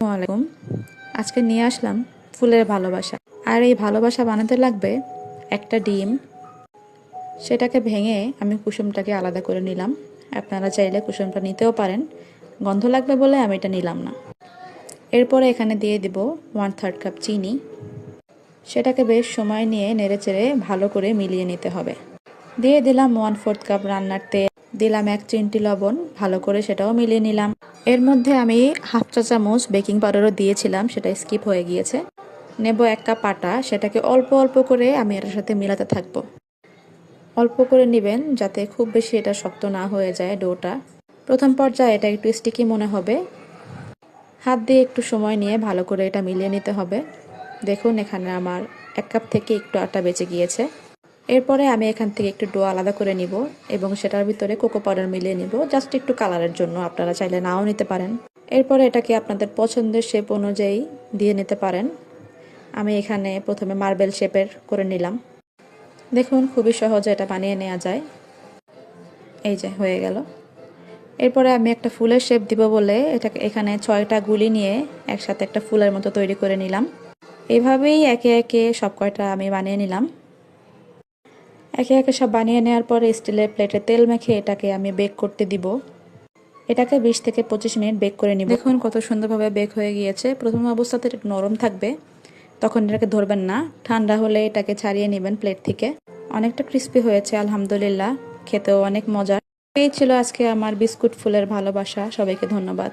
আসসালামাইকুম আজকে নিয়ে আসলাম ফুলের ভালোবাসা। আর এই ভালোবাসা বানাতে লাগবে একটা ডিম। সেটাকে ভেঙে আমি কুসুমটাকে আলাদা করে নিলাম। আপনারা চাইলে কুসুমটা নিতেও পারেন। গন্ধ লাগবে বলে আমি এটা নিলাম না। এরপরে এখানে দিয়ে দিব ওয়ান থার্ড কাপ চিনি। সেটাকে বেশ সময় নিয়ে নেড়েচেড়ে ভালো করে মিলিয়ে নিতে হবে। দিয়ে দিলাম ওয়ান ফোর্থ কাপ রান্নার তেল। দিলাম এক চিমটি লবণ। ভালো করে সেটাও মিলিয়ে নিলাম। এর মধ্যে আমি হাফ চা চামচ বেকিং পাউডারও দিয়েছিলাম, সেটা স্কিপ হয়ে গিয়েছে। নেব এক কাপ আটা, সেটাকে অল্প অল্প করে আমি এটার সাথে মিলাতে থাকব। অল্প করে নেবেন যাতে খুব বেশি এটা শক্ত না হয়ে যায় ডোটা। প্রথম পর্যায়ে এটা একটু স্টিকি মনে হবে। হাত দিয়ে একটু সময় নিয়ে ভালো করে এটা মিলিয়ে নিতে হবে। দেখুন, এখানে আমার এক কাপ থেকে একটু আটা বেঁচে গিয়েছে। এরপরে আমি এখান থেকে একটু ডো আলাদা করে নিব এবং সেটার ভিতরে কোকো পাউডার মিলিয়ে নিব। জাস্ট একটু কালারের জন্য আপনারা চাইলে নাও নিতে পারেন। এরপরে এটাকে আপনাদের পছন্দের শেপ অনুযায়ী দিয়ে নিতে পারেন। আমি এখানে প্রথমে মার্বেল শেপের করে নিলাম। দেখুন, খুবই সহজে এটা বানিয়ে নেওয়া যায়। এই যে, হয়ে গেল। এরপরে আমি একটা ফুলের শেপ দিব বলে এটাকে এখানে ছয়টা গুলি নিয়ে একসাথে একটা ফুলের মতো তৈরি করে নিলাম। এইভাবেই একে একে সব কয়টা আমি বানিয়ে নিলাম। একে একে সব বানিয়ে নেওয়ার পরে স্টিলের প্লেটে তেল মেখে এটাকে আমি বেক করতে দিব। এটাকে বিশ থেকে পঁচিশ মিনিট বেক করে নিব। দেখুন কত সুন্দরভাবে বেক হয়ে গিয়েছে। প্রথম অবস্থাতে নরম থাকবে। তখন এটাকে ধরবেন না। ঠান্ডা হলে এটাকে ছাড়িয়ে নেবেন প্লেট থেকে। অনেকটা ক্রিস্পি হয়েছে, আলহামদুলিল্লাহ। খেতেও অনেক মজা এই ছিল আজকে আমার বিস্কুট ফুলের ভালোবাসা। সবাইকে ধন্যবাদ।